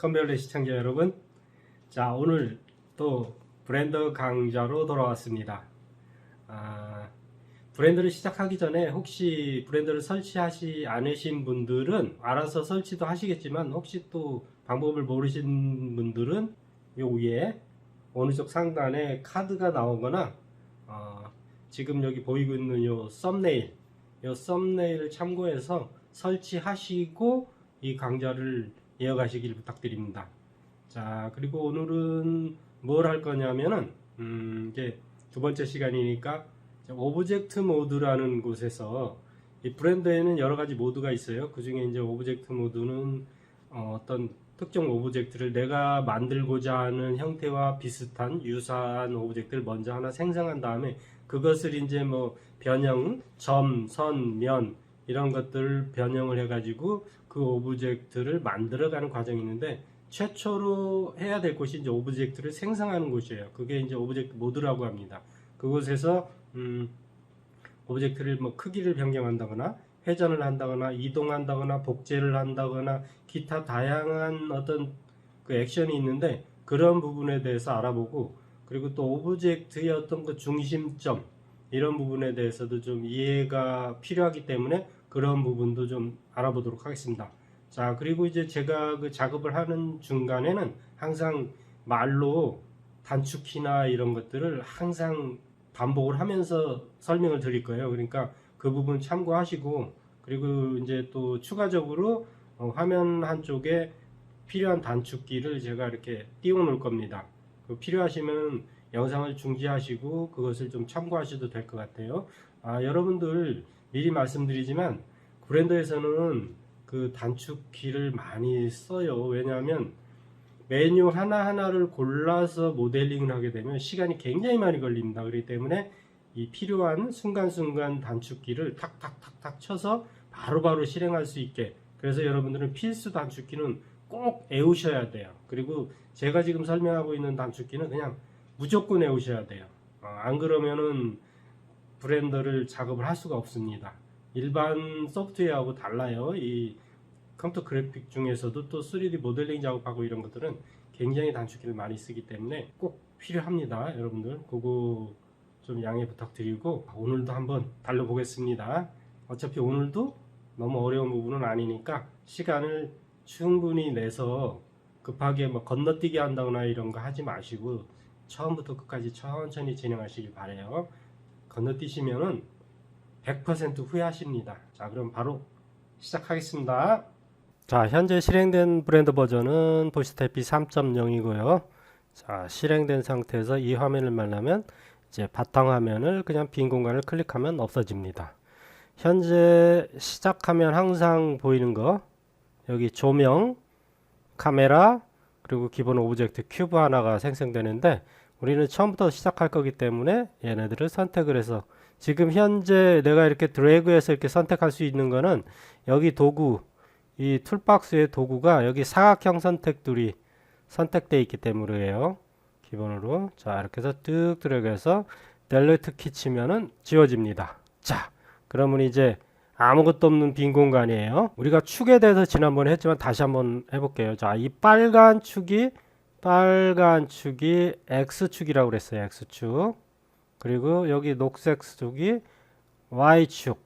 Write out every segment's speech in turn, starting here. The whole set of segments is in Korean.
컴퓨터 시청자 여러분 자 오늘 또 브랜드 강좌로 돌아왔습니다. 아, 브랜드를 시작하기 전에 혹시 브랜드를 설치하지 않으신 분들은 알아서 설치도 하시겠지만 혹시 또 방법을 모르신 분들은 요 위에 오른쪽 상단에 카드가 나오거나 어, 지금 여기 보이고 있는 요 썸네일 요 썸네일을 참고해서 설치하시고 이 강좌를 이어가시길 부탁드립니다. 자, 그리고 오늘은 뭘 할 거냐면은, 음, 이제 두 번째 시간이니까, 오브젝트 모드라는 곳에서, 이 브랜드에는 여러 가지 모드가 있어요. 그 중에 이제 오브젝트 모드는 어, 어떤 특정 오브젝트를 내가 만들고자 하는 형태와 비슷한 유사한 오브젝트를 먼저 하나 생성한 다음에 그것을 이제 뭐 변형, 점, 선, 면 이런 것들을 변형을 해가지고 그 오브젝트를 만들어가는 과정이 있는데 최초로 해야 될 곳이 이제 오브젝트를 생성하는 곳이에요. 그게 이제 오브젝트 모드라고 합니다. 그곳에서 음, 오브젝트를 뭐 크기를 변경한다거나 회전을 한다거나 이동한다거나 복제를 한다거나 기타 다양한 어떤 그 액션이 있는데 그런 부분에 대해서 알아보고 그리고 또 오브젝트의 어떤 그 중심점 이런 부분에 대해서도 좀 이해가 필요하기 때문에 그런 부분도 좀 알아보도록 하겠습니다. 자, 그리고 이제 제가 그 작업을 하는 중간에는 항상 말로 단축키나 이런 것들을 항상 반복을 하면서 설명을 드릴 거예요. 그러니까 그 부분 참고하시고 그리고 이제 또 추가적으로 어, 화면 한쪽에 필요한 단축키를 제가 이렇게 띄워 놓을 겁니다. 그 필요하시면 영상을 중지하시고 그것을 좀 참고하셔도 될 것 같아요. 아, 여러분들 미리 말씀드리지만 브랜드에서는 그 단축키를 많이 써요. 왜냐하면 메뉴 하나하나를 골라서 모델링을 하게 되면 시간이 굉장히 많이 걸립니다. 그렇기 때문에 이 필요한 순간순간 단축키를 탁탁탁탁 쳐서 바로바로 실행할 수 있게 그래서 여러분들은 필수 단축키는 꼭 외우셔야 돼요. 그리고 제가 지금 설명하고 있는 단축키는 그냥 무조건 외우셔야 돼요. 어, 안 그러면은 브랜더를 작업을 할 수가 없습니다. 일반 소프트웨어하고 달라요. 이 컴퓨터 그래픽 중에서도 또 3D 모델링 작업하고 이런 것들은 굉장히 단축키를 많이 쓰기 때문에 꼭 필요합니다. 여러분들 그거 좀 양해 부탁드리고 오늘도 한번 달려보겠습니다. 어차피 오늘도 너무 어려운 부분은 아니니까 시간을 충분히 내서 급하게 뭐 건너뛰기 한다거나 이런 거 하지 마시고 처음부터 끝까지 천천히 진행하시길 바래요. 건너뛰시면은 100% 후회하십니다. 자, 그럼 바로 시작하겠습니다. 자, 현재 실행된 브랜드 버전은 보시다시피 3.0이고요. 자, 실행된 상태에서 이 화면을 만나면 이제 바탕 화면을 그냥 빈 공간을 클릭하면 없어집니다. 현재 시작하면 항상 보이는 거 여기 조명, 카메라, 그리고 기본 오브젝트 큐브 하나가 생성되는데 우리는 처음부터 시작할 거기 때문에 얘네들을 선택을 해서 지금 현재 내가 이렇게 드래그해서 이렇게 선택할 수 있는 거는 여기 도구 이 툴박스의 도구가 여기 사각형 선택들이 선택되어 있기 때문이에요. 기본으로 자 이렇게 해서 뚝 드래그해서 델리트 키 치면은 지워집니다. 자 그러면 이제 아무것도 없는 빈 공간이에요. 우리가 축에 대해서 지난번에 했지만 다시 한번 해볼게요. 자, 이 빨간 축이 빨간 축이 X축이라고 그랬어요. X축. 그리고 여기 녹색 축이 Y축.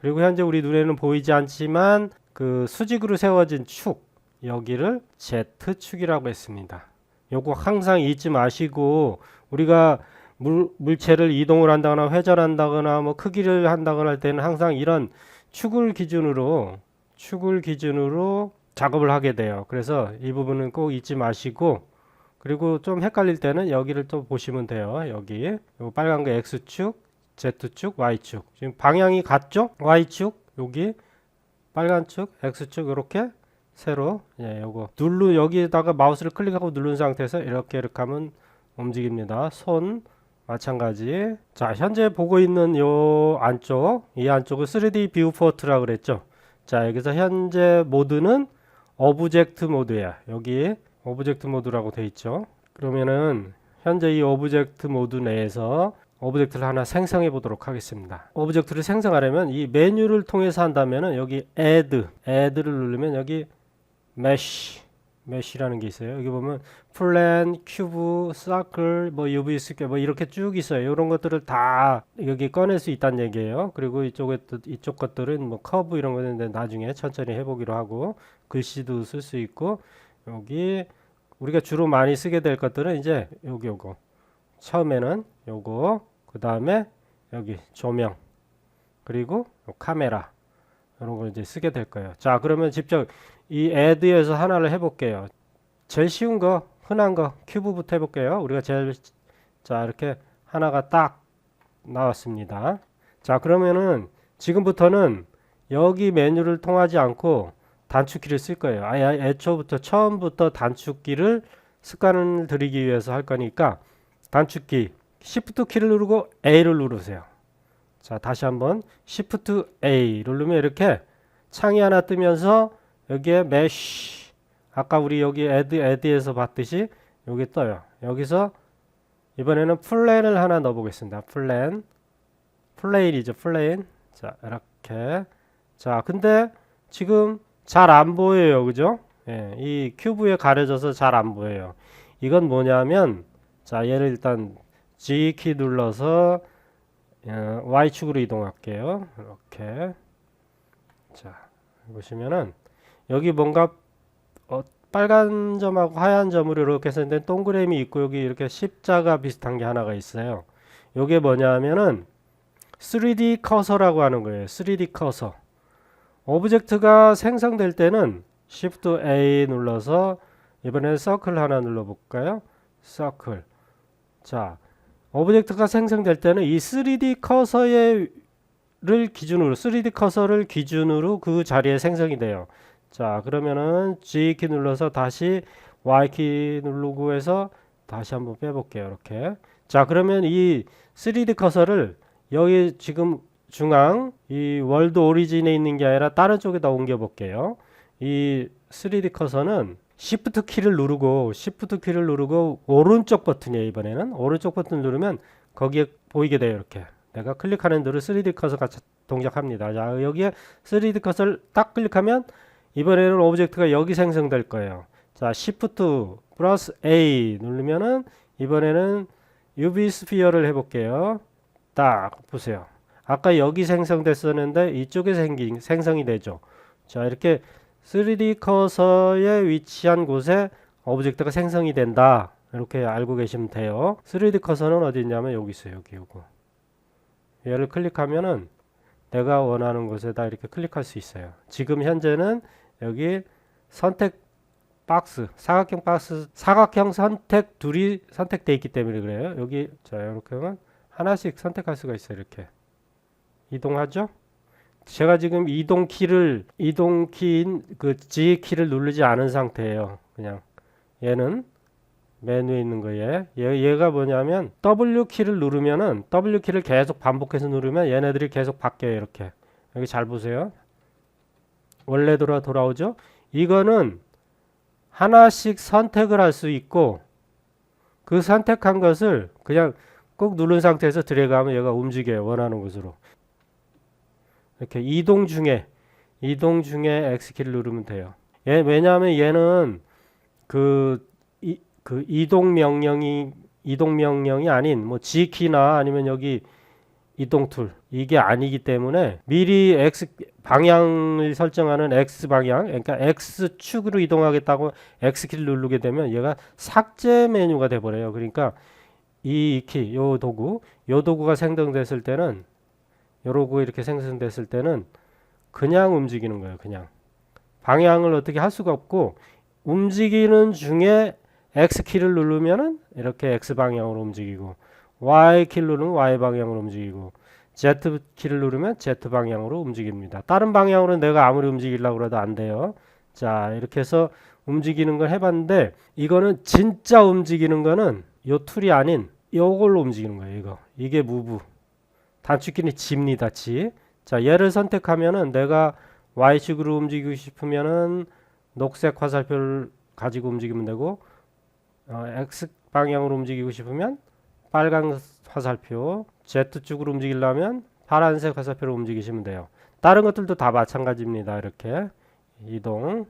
그리고 현재 우리 눈에는 보이지 않지만 그 수직으로 세워진 축 여기를 Z축이라고 했습니다. 요거 항상 잊지 마시고 우리가 물, 물체를 이동을 한다거나 회전한다거나 뭐 크기를 한다거나 할 때는 항상 이런 축을 기준으로 축을 기준으로 작업을 하게 돼요. 그래서 이 부분은 꼭 잊지 마시고 그리고 좀 헷갈릴 때는 여기를 또 보시면 돼요. 여기 요 빨간 거 X축, Z축, Y축. 지금 방향이 같죠? Y축 여기 빨간 축, X축 이렇게 세로 예, 요거 누르 여기에다가 마우스를 클릭하고 누른 상태에서 이렇게 이렇게 하면 움직입니다. 손 마찬가지. 자, 현재 보고 있는 요 안쪽, 이 안쪽을 3D 뷰 포트라고 그랬죠. 자, 여기서 현재 모드는 오브젝트 모드야. 여기 오브젝트 모드라고 돼 있죠. 그러면은 현재 이 오브젝트 모드 내에서 오브젝트를 하나 생성해 보도록 하겠습니다. 오브젝트를 생성하려면 이 메뉴를 통해서 한다면은 여기 add, add를 누르면 여기 메쉬 메쉬라는 게 있어요. 여기 보면 플랜, 큐브, 사클, 뭐 UV 스퀘어 뭐 이렇게 쭉 있어요. 이런 것들을 다 여기 꺼낼 수 있다는 얘기예요. 그리고 이쪽에 또 이쪽 것들은 뭐 커브 이런 거는 나중에 천천히 해 보기로 하고 글씨도 쓸 수 있고 여기 우리가 주로 많이 쓰게 될 것들은 이제 여기 요거 처음에는 요거 그 다음에 여기 조명 그리고 요 카메라 이런 걸 이제 쓰게 될 거예요. 자 그러면 직접 이 애드에서 하나를 해볼게요. 제일 쉬운 거 흔한 거 큐브부터 해볼게요. 우리가 제일 자 이렇게 하나가 딱 나왔습니다. 자 그러면은 지금부터는 여기 메뉴를 통하지 않고 단축키를 쓸 거예요. 아예 애초부터 처음부터 단축키를 습관을 들이기 위해서 할 거니까 단축키 Shift 키를 누르고 A를 누르세요. 자 다시 한번 Shift A 누르면 이렇게 창이 하나 뜨면서 여기에 메쉬 아까 우리 여기 애드 애드에서 봤듯이 여기 떠요. 여기서 이번에는 플랜을 하나 넣어 보겠습니다. 플랜 플레인이죠. 플레인. 자, 이렇게. 자, 근데 지금 잘 안 보여요. 그죠? 예, 이 큐브에 가려져서 잘 안 보여요. 이건 뭐냐면 자, 얘를 일단 G 키 눌러서 어, Y축으로 이동할게요. 이렇게. 자, 보시면은 여기 뭔가 어, 빨간 점하고 하얀 점으로 이렇게 생긴 동그라미 있고 여기 이렇게 십자가 비슷한 게 하나가 있어요. 요게 뭐냐면은 3D 커서라고 하는 거예요. 3D 커서. 오브젝트가 생성될 때는 Shift A 눌러서 이번에 서클 하나 눌러 볼까요? 서클. 자, 오브젝트가 생성될 때는 이 3D 커서의 를 기준으로 3D 커서를 기준으로 그 자리에 생성이 돼요. 자, 그러면은 G 키 눌러서 다시 Y 키 누르고 해서 다시 한번 빼볼게요. 이렇게. 자, 그러면 이 3D 커서를 여기 지금 중앙 이 월드 오리진에 있는 게 아니라 다른 쪽에다 옮겨 볼게요. 이 3D 커서는 Shift 키를 누르고 Shift 키를 누르고 오른쪽 버튼이에요. 이번에는 오른쪽 버튼 누르면 거기에 보이게 돼요. 이렇게. 내가 클릭하는 대로 3D 커서가 자- 동작합니다. 자, 여기에 3D 커서를 딱 클릭하면 이번에는 오브젝트가 여기 생성될 거예요. 자, Shift 플러스 A 누르면은 이번에는 UV 스피어를 해볼게요. 딱 보세요. 아까 여기 생성됐었는데 이쪽에 생긴 생성이 되죠. 자, 이렇게 3D 커서에 위치한 곳에 오브젝트가 생성이 된다. 이렇게 알고 계시면 돼요. 3D 커서는 어디 있냐면 여기 있어요. 여기 요거. 얘를 클릭하면은 내가 원하는 곳에다 이렇게 클릭할 수 있어요. 지금 현재는 여기 선택 박스, 사각형 박스, 사각형 선택 둘이 선택돼 있기 때문에 그래요. 여기 자 이렇게 하면 하나씩 선택할 수가 있어요. 이렇게 이동하죠. 제가 지금 이동 키를 이동 키인 그 G 키를 누르지 않은 상태예요. 그냥 얘는 메뉴에 있는 거에 얘, 얘가 뭐냐면 W 키를 누르면은 W 키를 계속 반복해서 누르면 얘네들이 계속 바뀌어요. 이렇게 여기 잘 보세요. 원래대로 돌아오죠. 이거는 하나씩 선택을 할 수 있고 그 선택한 것을 그냥 꼭 누른 상태에서 드래그하면 얘가 움직여요. 원하는 곳으로. 이렇게 이동 중에 이동 중에 X키를 누르면 돼요. 얘 왜냐하면 얘는 그, 이, 그 이동 명령이 이동 명령이 아닌 뭐 G키나 아니면 여기 이동 툴 이게 아니기 때문에 미리 X 방향을 설정하는 X 방향 그러니까 X 축으로 이동하겠다고 X 키를 누르게 되면 얘가 삭제 메뉴가 돼 버려요. 그러니까 이 키, 요 도구, 요 도구가 생성됐을 때는 요러고 이렇게 생성됐을 때는 그냥 움직이는 거예요. 그냥 방향을 어떻게 할 수가 없고 움직이는 중에 X 키를 누르면은 이렇게 X 방향으로 움직이고 Y 키를 누르면 Y 방향으로 움직이고 Z 키를 누르면 Z 방향으로 움직입니다. 다른 방향으로는 내가 아무리 움직이려고 해도 안 돼요. 자, 이렇게 해서 움직이는 걸 해봤는데 이거는 진짜 움직이는 거는 요 툴이 아닌 요걸로 움직이는 거예요. 이거 이게 무브 단축키는 G입니다. G. 자, 얘를 선택하면은 내가 Y식으로 움직이고 싶으면은 녹색 화살표를 가지고 움직이면 되고 어, X 방향으로 움직이고 싶으면 빨간 화살표, Z 쪽으로 움직이려면 파란색 화살표로 움직이시면 돼요. 다른 것들도 다 마찬가지입니다. 이렇게 이동,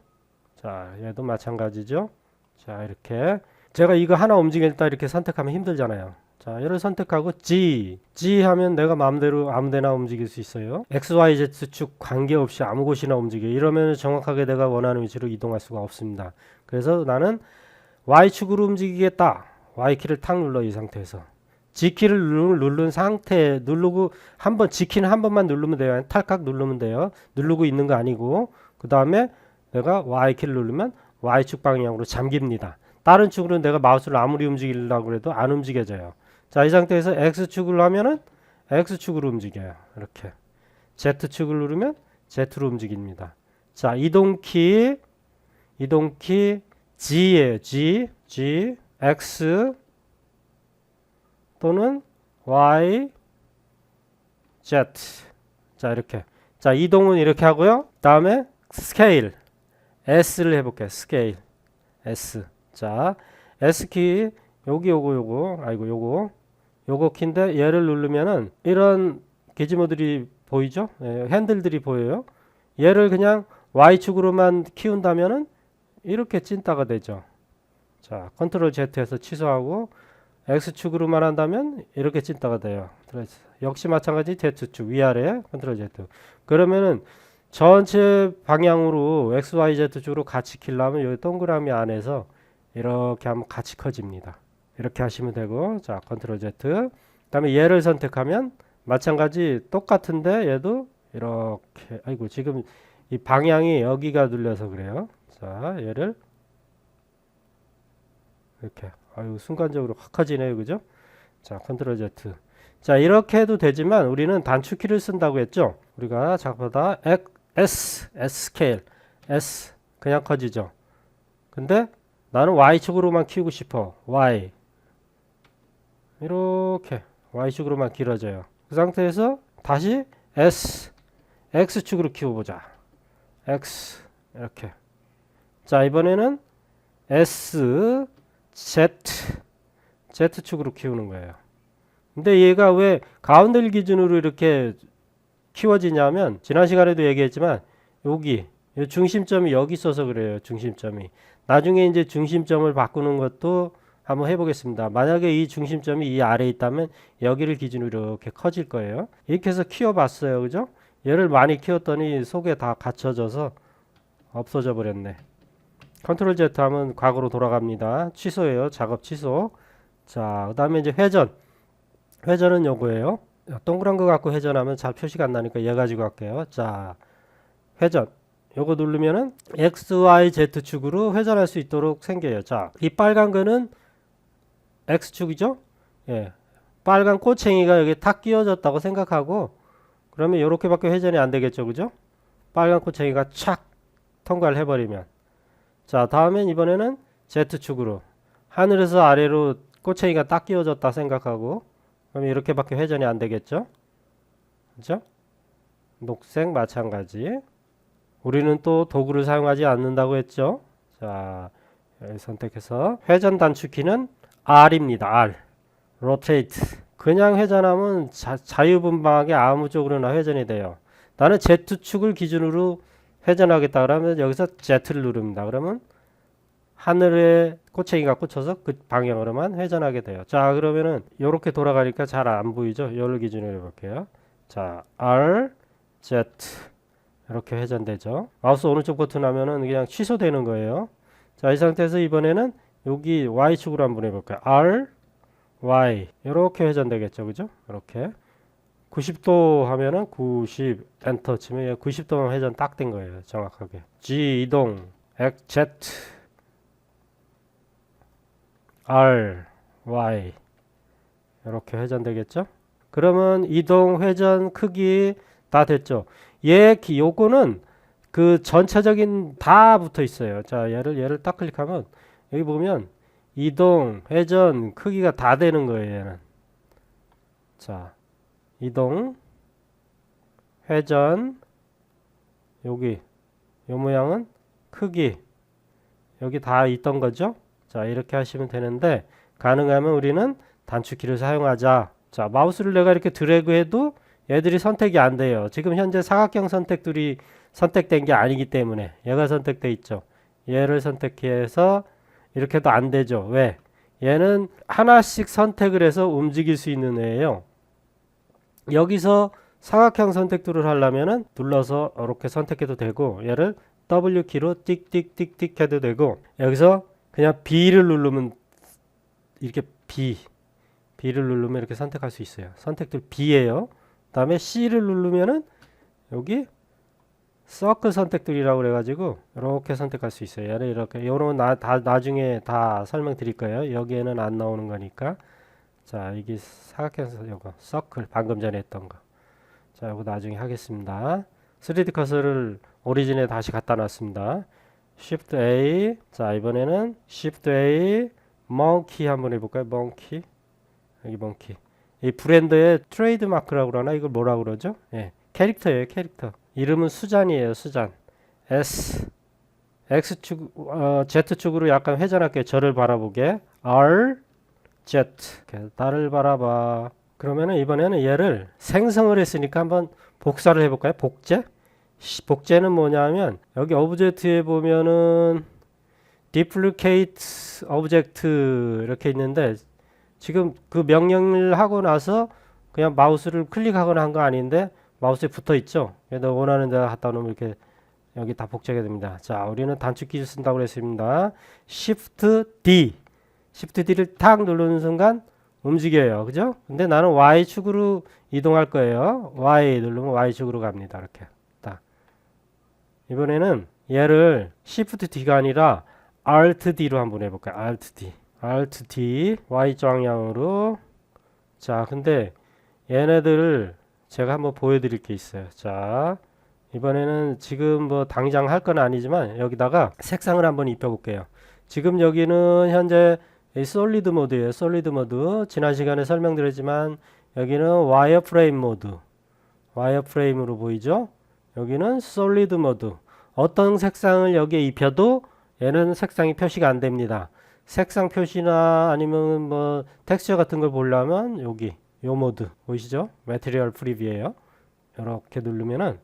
자, 얘도 마찬가지죠. 자, 이렇게 제가 이거 하나 움직일 때 이렇게 선택하면 힘들잖아요. 자, 얘를 선택하고 G, G 하면 내가 마음대로 아무데나 움직일 수 있어요. X, Y, Z 축 관계없이 아무 곳이나 움직여. 이러면 정확하게 내가 원하는 위치로 이동할 수가 없습니다. 그래서 나는 Y축으로 움직이겠다. Y키를 탁 눌러 이 상태에서. G키를 누른, 누른 상태 누르고 한 번 G키는 한 번만 누르면 돼요. 탈칵 누르면 돼요. 누르고 있는 거 아니고 그 다음에 내가 Y키를 누르면 Y축 방향으로 잠깁니다. 다른 축으로 내가 마우스를 아무리 움직이려고 해도 안 움직여져요. 자, 이 상태에서 X축을 하면은 X축으로 움직여요. 이렇게. Z축을 누르면 Z로 움직입니다. 자, 이동키, 이동키 G예요. G, G, X 또는 Y, Z. 자, 이렇게. 자, 이동은 이렇게 하고요. 다음에 스케일. S를 해볼게요. 스케일. S. 자, S키 여기 요거 요거 아이고 요거 요거 키인데 얘를 누르면은 이런 게지모들이 보이죠? 예, 핸들들이 보여요. 얘를 그냥 Y축으로만 키운다면은 이렇게 찐따가 되죠. 자, 컨트롤 Z에서 취소하고 X축으로만 한다면 이렇게 찐따가 돼요. 역시 마찬가지 Z축 위아래 컨트롤 Z. 그러면은 전체 방향으로 X, Y, Z 쪽으로 같이 키려면 여기 동그라미 안에서 이렇게 하면 같이 커집니다. 이렇게 하시면 되고 자 컨트롤 Z 그 다음에 얘를 선택하면 마찬가지 똑같은데 얘도 이렇게 아이고 지금 이 방향이 여기가 눌려서 그래요. 자 얘를 이렇게 아유 순간적으로 확 커지네요, 그죠? 자 컨트롤 Z 자 이렇게 해도 되지만 우리는 단축키를 쓴다고 했죠. 우리가 작보다 S S 스케일 S 그냥 커지죠. 근데 나는 Y축으로만 키우고 싶어. Y. 이렇게 Y축으로만 길어져요. 그 상태에서 다시 S, X축으로 키워보자. X. 이렇게. 자, 이번에는 S, Z, Z축으로 키우는 거예요. 근데 얘가 왜 가운데를 기준으로 이렇게 키워지냐면, 지난 시간에도 얘기했지만, 여기, 이 중심점이 여기 있어서 그래요. 중심점이. 나중에 이제 중심점을 바꾸는 것도 한번 해보겠습니다. 만약에 이 중심점이 이 아래에 있다면 여기를 기준으로 이렇게 커질 거예요. 이렇게 해서 키워봤어요. 그죠? 얘를 많이 키웠더니 속에 다 갇혀져서 없어져 버렸네. 컨트롤 Z 하면 과거로 돌아갑니다. 취소예요. 작업 취소. 자, 그 다음에 이제 회전. 회전은 요거예요. 동그란 거 갖고 회전하면 잘 표시가 안 나니까 얘 가지고 할게요. 자, 회전. 요거 누르면은 X, Y, Z 축으로 회전할 수 있도록 생겨요. 자, 이 빨간 거는 X 축이죠? 예. 빨간 꼬챙이가 여기 탁 끼워졌다고 생각하고 그러면 이렇게밖에 회전이 안 되겠죠. 그죠? 빨간 꼬챙이가 착 통과를 해버리면 자, 다음엔 이번에는 Z 축으로 하늘에서 아래로 꼬챙이가 딱 끼워졌다 생각하고 그러면 이렇게밖에 회전이 안 되겠죠? 그죠? 녹색 마찬가지. 우리는 또 도구를 사용하지 않는다고 했죠. 자, 선택해서 회전 단축키는 R입니다. R. rotate. 그냥 회전하면 자, 유분방하게 아무 쪽으로나 회전이 돼요. 나는 Z축을 기준으로 회전하겠다 그러면 여기서 Z를 누릅니다. 그러면 하늘에 꼬챙이가 꽂혀서 그 방향으로만 회전하게 돼요. 자, 그러면은 이렇게 돌아가니까 잘 안 보이죠? 이를 기준으로 해볼게요. 자, R, Z. 이렇게 회전되죠. 마우스 오른쪽 버튼 하면은 그냥 취소되는 거예요. 자, 이 상태에서 이번에는 여기 Y축으로 한번 해볼까요? R, Y. 이렇게 회전되겠죠. 그죠? 이렇게. 90도 하면은 90 엔터 치면 90도만 회전 딱 된 거예요. 정확하게. G 이동, X, Z, R, Y. 이렇게 회전되겠죠? 그러면 이동, 회전, 크기 다 됐죠. 얘 요거는 그 전체적인 다 붙어 있어요. 자, 얘를 얘를 딱 클릭하면 여기 보면 이동, 회전, 크기가 다 되는 거예요, 얘는. 자, 이동, 회전, 여기 요 모양은 크기 여기 다 있던 거죠. 자, 이렇게 하시면 되는데 가능하면 우리는 단축키를 사용하자. 자, 마우스를 내가 이렇게 드래그 해도 얘들이 선택이 안 돼요. 지금 현재 사각형 선택들이 선택된 게 아니기 때문에 얘가 선택돼 있죠. 얘를 선택해서 이렇게도 안 되죠. 왜? 얘는 하나씩 선택을 해서 움직일 수 있는 애예요. 여기서 사각형 선택도를 하려면은 눌러서 이렇게 선택해도 되고 얘를 W 키로 띡띡띡띡 해도 되고 여기서 그냥 B를 누르면 이렇게 B B를 누르면 이렇게 선택할 수 있어요. 선택들 B예요. 그다음에 C를 누르면은 여기 서클 선택들이라고 그래가지고 이렇게 선택할 수 있어요. 얘를 이렇게 요런 나, 다 나중에 다 설명드릴 거예요. 여기에는 안 나오는 거니까 자 이게 사각형에서 요거 서클 방금 전에 했던 거. 자 요거 나중에 하겠습니다. 3D 커서를 오리진에 다시 갖다 놨습니다. Shift A 자 이번에는 Shift A 멍키 한번 해볼까요? 멍키 여기 멍키 이 브랜드의 트레이드 마크라고 그러나 이걸 뭐라 그러죠? 예 캐릭터예요 캐릭터 이름은 수잔이에요 수잔. S X축 어, Z축으로 약간 회전할게요 저를 바라보게. R Z. 이렇게 나를 바라봐. 그러면은 이번에는 얘를 생성을 했으니까 한번 복사를 해 볼까요? 복제? 시- 복제는 뭐냐면 여기 오브젝트에 보면은 duplicate object 이렇게 있는데 지금 그 명령을 하고 나서 그냥 마우스를 클릭하거나 한 거 아닌데 마우스에 붙어 있죠. 그래서 원하는 데 갖다 놓으면 이렇게 여기 다 복제가 됩니다. 자, 우리는 단축키 쓴다고 그랬습니다. Shift D, Shift D를 탁 누르는 순간 움직여요. 그죠? 근데 나는 Y축으로 이동할 거예요. Y 누르면 Y축으로 갑니다. 이렇게. 딱. 이번에는 얘를 Shift D가 아니라 Alt D로 한번 해볼까요? Alt D. Alt D. Y 방향으로. 자, 근데 얘네들을 제가 한번 보여드릴 게 있어요. 자, 이번에는 지금 뭐 당장 할 건 아니지만 여기다가 색상을 한번 입혀볼게요. 지금 여기는 현재 이 솔리드 모드예요. 솔리드 모드. 지난 시간에 설명드렸지만 여기는 와이어 프레임 모드. 와이어 프레임으로 보이죠? 여기는 솔리드 모드. 어떤 색상을 여기에 입혀도 얘는 색상이 표시가 안 됩니다. 색상 표시나 아니면 뭐 텍스처 같은 걸 보려면 여기 요 모드 보이시죠? 매트리얼 프리뷰예요. 이렇게 누르면은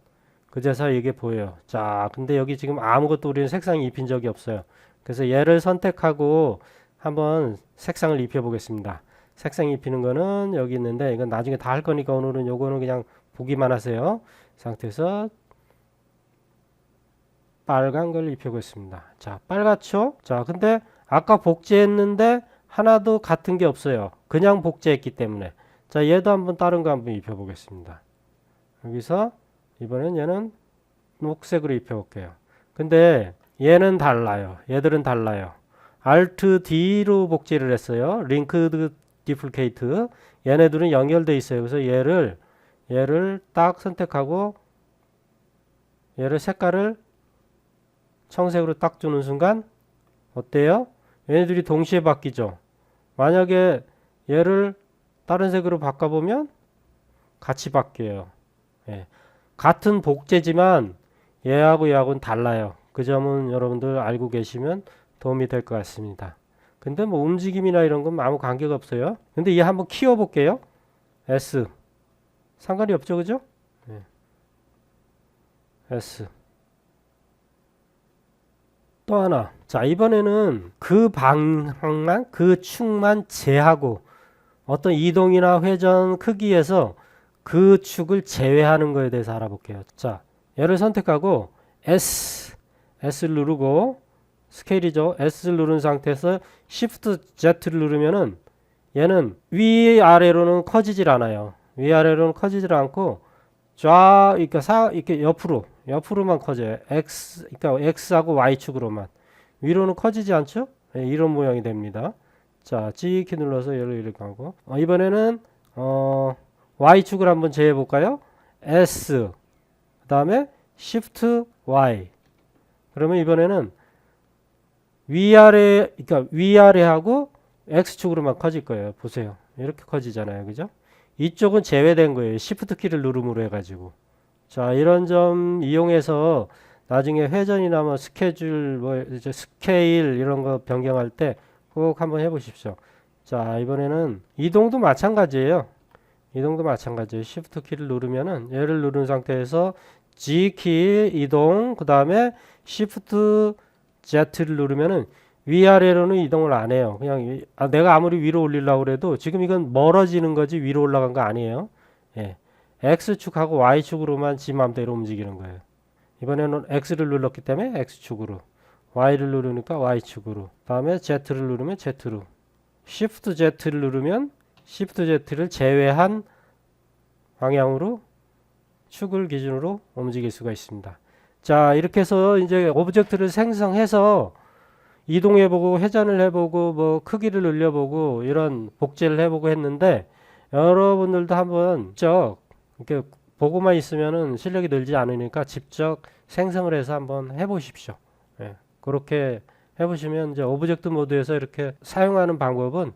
그제서 이게 보여요. 자, 근데 여기 지금 아무것도 우리는 색상이 입힌 적이 없어요. 그래서 얘를 선택하고 한번 색상을 입혀 보겠습니다. 색상 입히는 거는 여기 있는데 이건 나중에 다 할 거니까 오늘은 요거는 그냥 보기만 하세요. 이 상태에서 빨간 걸 입혀 보겠습니다. 자, 빨갛죠? 자, 근데 아까 복제했는데 하나도 같은 게 없어요. 그냥 복제했기 때문에. 자, 얘도 한번 다른 거 한번 입혀 보겠습니다. 여기서 이번엔 얘는 녹색으로 입혀 볼게요. 근데 얘는 달라요. 얘들은 달라요. Alt D로 복제를 했어요. 링크드 디플케이트. 얘네들은 연결돼 있어요. 그래서 얘를 얘를 딱 선택하고 얘를 색깔을 청색으로 딱 주는 순간 어때요? 얘네들이 동시에 바뀌죠. 만약에 얘를 다른 색으로 바꿔보면 같이 바뀌어요. 예. 같은 복제지만 얘하고 얘하고는 달라요. 그 점은 여러분들 알고 계시면 도움이 될 것 같습니다. 근데 뭐 움직임이나 이런 건 아무 관계가 없어요. 근데 얘 한번 키워볼게요. S. 상관이 없죠, 그죠? 예. S. 또 하나. 자, 이번에는 그 방향만, 그 축만 제하고 어떤 이동이나 회전 크기에서 그 축을 제외하는 거에 대해서 알아볼게요. 자, 얘를 선택하고 S, S를 누르고 스케일이죠. S를 누른 상태에서 Shift Z를 누르면은 얘는 위아래로는 커지질 않아요. 위아래로는 커지질 않고 좌, 그러니까 사, 이렇게 옆으로, 옆으로만 커져요. X, 그러니까 X하고 Y축으로만. 위로는 커지지 않죠? 네, 이런 모양이 됩니다. 자, G키 눌러서 얘를 이렇게 하고. 어, 이번에는, 어, Y축을 한번 제해 볼까요? S. 그 다음에 Shift Y. 그러면 이번에는 위아래, 그러니까 위아래하고 X축으로만 커질 거예요. 보세요. 이렇게 커지잖아요. 그죠? 이쪽은 제외된 거예요. Shift 키를 누름으로 해가지고. 자, 이런 점 이용해서 나중에 회전이나 뭐 스케줄, 뭐 이제 스케일 이런 거 변경할 때 꼭 한번 해보십시오. 자, 이번에는 이동도 마찬가지예요. 이동도 마찬가지예요. Shift 키를 누르면은 얘를 누른 상태에서 G 키 이동, 그 다음에 Shift Z를 누르면은 위아래로는 이동을 안 해요. 그냥 위- 아, 내가 아무리 위로 올리려고 그래도 지금 이건 멀어지는 거지 위로 올라간 거 아니에요. 예. X축하고 Y축으로만 지 맘대로 움직이는 거예요. 이번에는 X를 눌렀기 때문에 X축으로 Y를 누르니까 Y축으로 다음에 Z를 누르면 Z로 Shift Z를 누르면 Shift Z를 제외한 방향으로 축을 기준으로 움직일 수가 있습니다. 자 이렇게 해서 이제 오브젝트를 생성해서 이동해보고 회전을 해보고 뭐 크기를 늘려보고 이런 복제를 해보고 했는데 여러분들도 한번 직접 이렇게 보고만 있으면은 실력이 늘지 않으니까 직접 생성을 해서 한번 해보십시오. 예, 그렇게 해보시면 이제 오브젝트 모드에서 이렇게 사용하는 방법은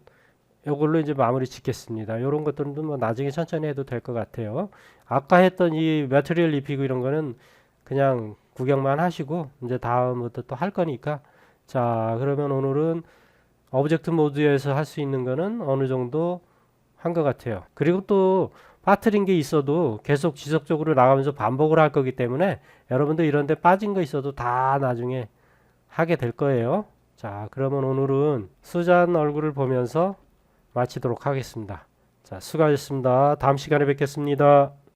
이걸로 이제 마무리 짓겠습니다. 이런 것들은 뭐 나중에 천천히 해도 될 것 같아요. 아까 했던 이 매트리얼 입히고 이런 거는 그냥 구경만 하시고 이제 다음부터 또 할 거니까 자 그러면 오늘은 오브젝트 모드에서 할 수 있는 거는 어느 정도 한 것 같아요. 그리고 또 빠뜨린 게 있어도 계속 지속적으로 나가면서 반복을 할 거기 때문에 여러분들 이런 데 빠진 거 있어도 다 나중에 하게 될 거예요. 자 그러면 오늘은 수잔 얼굴을 보면서 마치도록 하겠습니다. 자 수고하셨습니다. 다음 시간에 뵙겠습니다.